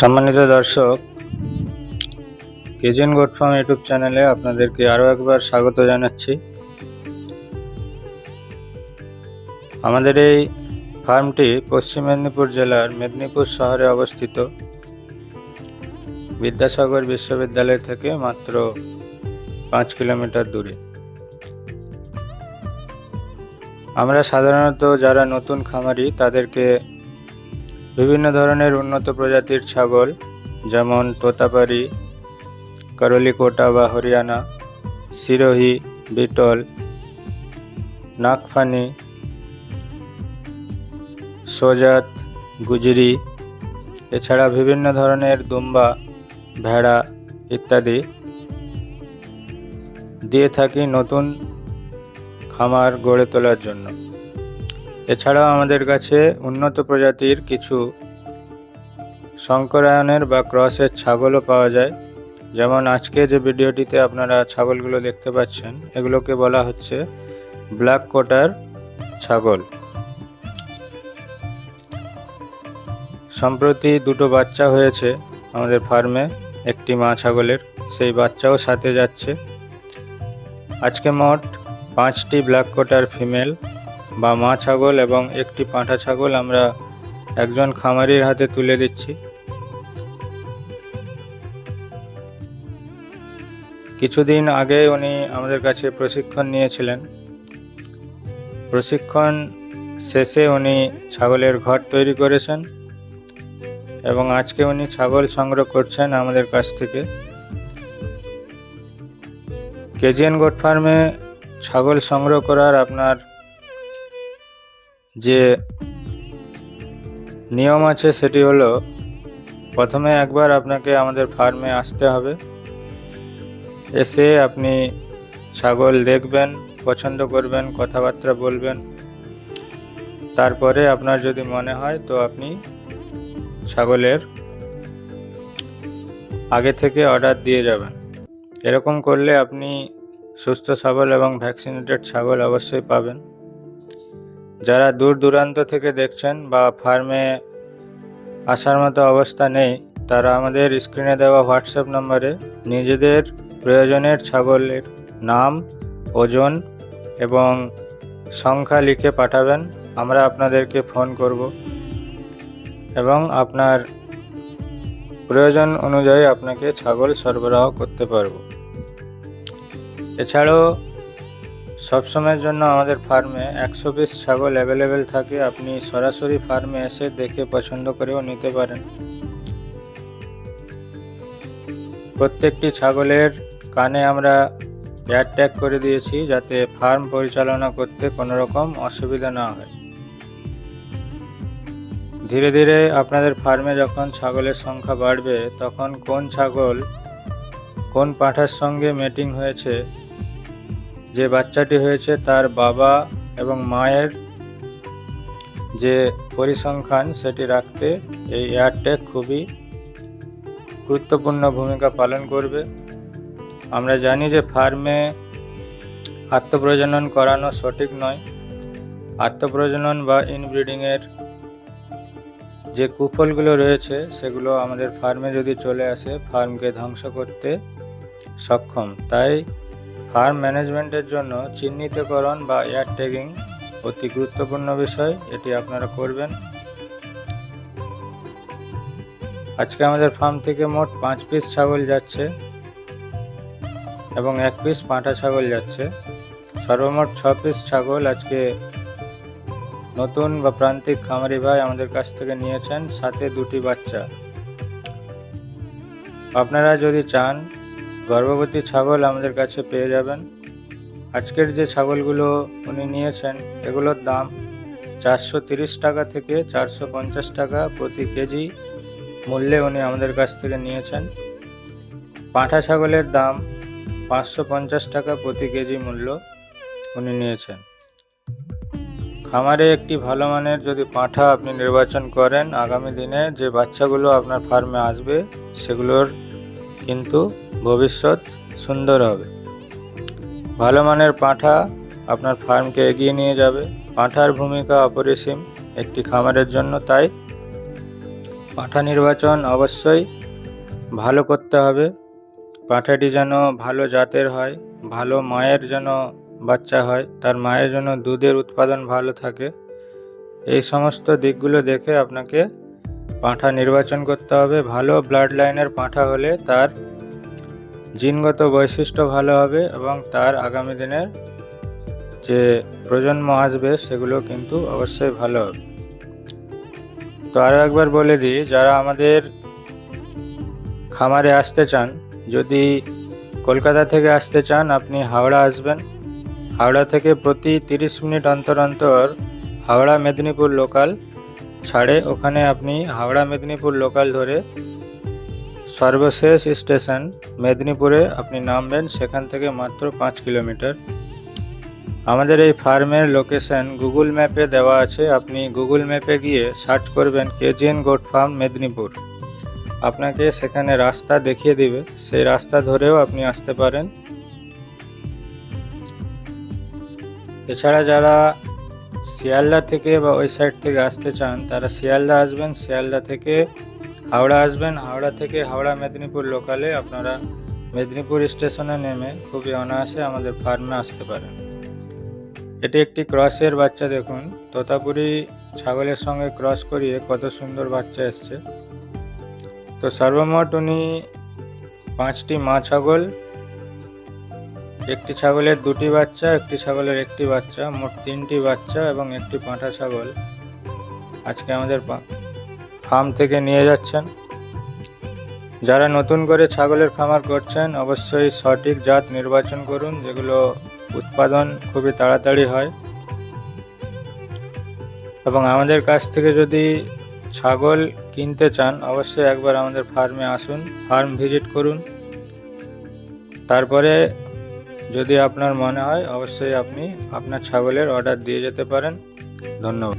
সম্মানিত দর্শক, কেজেন goat farm YouTube চ্যানেলে আপনাদেরকে আরও একবার স্বাগত জানাচ্ছি। আমাদের এই ফার্মটি পশ্চিম মেদিনীপুর জেলার মেদিনীপুর শহরে অবস্থিত। বিদ্যাসাগর বিশ্ববিদ্যালয় থেকে মাত্র পাঁচ কিলোমিটার দূরে। আমরা সাধারণত যারা নতুন খামারি, তাদেরকে বিভিন্ন ধরনের উন্নত প্রজাতির ছাগল, যেমন তোতাপারি, করলিকোটা বা হরিয়ানা, সিরোহি, বিটল নাকফানি সোজাত, গুজরি, এছাড়া বিভিন্ন ধরনের দুম্বা, ভেড়া ইত্যাদি। দিয়ে থাকি নতুন খামার গড়ে তোলার জন্য। এছাড়াও আমাদের কাছে উন্নত প্রজাতির কিছু শঙ্করায়নের বা ক্রসের ছাগলও পাওয়া যায়। যেমন আজকে যে ভিডিওটিতে আপনারা ছাগলগুলো দেখতে পাচ্ছেন, এগুলোকে বলা হচ্ছে ব্ল্যাক কোটার ছাগল। সম্প্রতি দুটো বাচ্চা হয়েছে আমাদের ফার্মে, একটি মা ছাগলের, সেই বাচ্চাও সাথে যাচ্ছে। আজকে মোট পাঁচটি ব্ল্যাক কোটার ফিমেল বা মা ছাগল এবং একটি পাঁঠা ছাগল আমরা একজন খামারির হাতে তুলে দিচ্ছি। কিছুদিন আগে উনি আমাদের কাছে প্রশিক্ষণ নিয়েছিলেন। প্রশিক্ষণ শেষে উনি ছাগলের ঘর তৈরি করেছেন এবং আজকে উনি ছাগল সংগ্রহ করছেন আমাদের কাছ থেকে। কেজিএন গোট ফার্মে ছাগল সংগ্রহ করার আপনার যে নিয়ম আছে সেটি হলো প্রথমে একবার আপনাকে আমাদের ফার্মে আসতে হবে। এসে আপনি ছাগল দেখবেন, পছন্দ করবেন, কথাবার্তা বলবেন। তারপরে আপনার যদি মনে হয় তো আপনি ছাগলের আগে থেকে অর্ডার দিয়ে যাবেন। এরকম করলে আপনি সুস্থ, সবল এবং ভ্যাকসিনেটেড ছাগল অবশ্যই পাবেন। যারা দূর দূরান্ত থেকে দেখছেন বা ফার্মে আসার মতো অবস্থা নেই, তারা আমাদের স্ক্রিনে দেওয়া হোয়াটসঅ্যাপ নম্বরে নিজেদের প্রয়োজনের ছাগলের নাম, ওজন এবং সংখ্যা লিখে পাঠাবেন। আমরা আপনাদেরকে ফোন করব এবং আপনার প্রয়োজন অনুযায়ী আপনাকে ছাগল সরবরাহ করতে পারব। এছাড়াও সবসময়ের জন্য আমাদের ফার্মে একশো পিস ছাগল অ্যাভেলেবেল থাকে। আপনি সরাসরি ফার্মে এসে দেখে পছন্দ করেও নিতে পারেন। প্রত্যেকটি ছাগলের কানে আমরা এয়ার ট্যাগ করে দিয়েছি যাতে ফার্ম পরিচালনা করতে কোনো রকম অসুবিধা না হয়। ধীরে ধীরে আপনাদের ফার্মে যখন ছাগলের সংখ্যা বাড়বে, তখন কোন ছাগল কোন পাঁঠার সঙ্গে মিটিং হয়েছে যে বাচ্চাটি হয়েছে তার বাবা এবং মায়ের যে পরিসংখ্যান সেটি রাখতে এই এয়ারটেক খুবই গুরুত্বপূর্ণ ভূমিকা পালন করবে। আমরা জানি যে ফার্মে আত্মপ্রজনন করানো সঠিক নয়। আত্মপ্রজনন বা ইনব্রিডিংয়ের যে কুফলগুলো রয়েছে, সেগুলো আমাদের ফার্মে যদি চলে আসে, ফার্মকে ধ্বংস করতে সক্ষম। তাই ফার্ম ম্যানেজমেন্টের জন্য চিহ্নিতকরণ বা এয়ার ট্যাগিং অতি গুরুত্বপূর্ণ বিষয়, এটি আপনারা করবেন। আজকে আমাদের ফার্ম থেকে মোট পাঁচ পিস ছাগল যাচ্ছে এবং এক পিস পাঁটা ছাগল যাচ্ছে। সর্বমোট ছ পিস ছাগল আজকে নতুন বা প্রান্তিক খামারি ভাই আমাদের কাছ থেকে নিয়েছেন, সাথে দুটি বাচ্চা। আপনারা যদি চান গর্ভবতী ছাগল আমাদের কাছে পেয়ে যাবেন। আজকের যে ছাগলগুলো উনি নিয়েছেন, এগুলোর দাম চারশো টাকা থেকে চারশো পঞ্চাশ টাকা প্রতি কেজি মূল্যে উনি আমাদের কাছ থেকে নিয়েছেন। পাঁঠা ছাগলের দাম পাঁচশো পঞ্চাশ টাকা প্রতি কেজি মূল্য উনি নিয়েছেন। খামারে একটি ভালো মানের যদি পাঁঠা আপনি নির্বাচন করেন, আগামী দিনে যে বাচ্চাগুলো আপনার ফার্মে আসবে, সেগুলোর কিন্তু ভবিষ্যৎ সুন্দর হবে। ভালো মানের পাঁঠা আপনার ফার্মকে এগিয়ে নিয়ে যাবে। পাঁঠার ভূমিকা অপরিসীম একটি খামারের জন্য, তাই পাঁঠা নির্বাচন অবশ্যই ভালো করতে হবে। পাঁঠাটি যেন ভালো জাতের হয়, ভালো মায়ের যেন বাচ্চা হয়, তার মায়ের যেন দুধের উৎপাদন ভালো থাকে। এই সমস্ত দিকগুলো দেখে আপনাকে পাঁঠা নির্বাচন করতে হবে। ভালো ব্লাড লাইনের পাঁঠা হলে তার জিনগত বৈশিষ্ট্য ভালো হবে এবং তার আগামী দিনের যে প্রজন্ম আসবে সেগুলো কিন্তু অবশ্যই ভালো হবে। তো আরও একবার বলে দিই, যারা আমাদের খামারে আসতে চান, যদি কলকাতা থেকে আসতে চান, আপনি হাওড়া আসবেন। হাওড়া থেকে প্রতি তিরিশ মিনিট অন্তর অন্তর হাওড়া মেদিনীপুর লোকাল ছাড়ে, ওখানে আপনি হাওড়া মেদিনীপুর লোকাল ধরে সর্বশেষ স্টেশন মেদিনীপুরে আপনি নামবেন, সেখান থেকে মাত্র পাঁচ কিলোমিটার। আমাদের এই ফার্মের লোকেশন গুগল ম্যাপে দেওয়া আছে, আপনি গুগল ম্যাপে গিয়ে সার্চ করবেন কেজিএন গোট ফার্ম মেদিনীপুর। আপনাকে সেখানে রাস্তা দেখিয়ে দিবে, সেই রাস্তা ধরেও আপনি আসতে পারেন। এছাড়া যারা শিয়ালদা থেকে বা ওই সাইড থেকে আসতে চান, তারা শিয়ালদা আসবেন, শিয়ালদা থেকে হাওড়া আসবেন। হাওড়া থেকে হাওড়া মেদিনীপুর লোকালে আপনারা মেদিনীপুর স্টেশনে নেমে খুবই অনায়াসে আমাদের ফার্মে আসতে পারেন। এটি একটি ক্রসের বাচ্চা দেখুন, তোতাপুরি ছাগলের সঙ্গে ক্রস করিয়ে কত সুন্দর বাচ্চা এসছে। তো সর্বমোট উনি পাঁচটি মা ছাগল একটি ছাগলের দুটি বাচ্চা, একটি ছাগলের একটি বাচ্চা, মোট তিনটি বাচ্চা এবং একটি পাঁঠা ছাগল। আজকে আমাদের ফার্ম থেকে নিয়ে যাচ্ছেন। যারা নতুন করে ছাগলের খামার করছেন, অবশ্যই সঠিক জাত নির্বাচন করুন, যেগুলো উৎপাদন খুবই তাড়াতাড়ি হয়। এবং আমাদের কাছ থেকে যদি ছাগল কিনতে চান, অবশ্যই একবার আমাদের ফার্মে আসুন, ফার্ম ভিজিট করুন। তারপরে যদি আপনার মনে হয় অবশ্যই আপনি আপনার ছাগলের অর্ডার দিয়ে যেতে পারেন। ধন্যবাদ।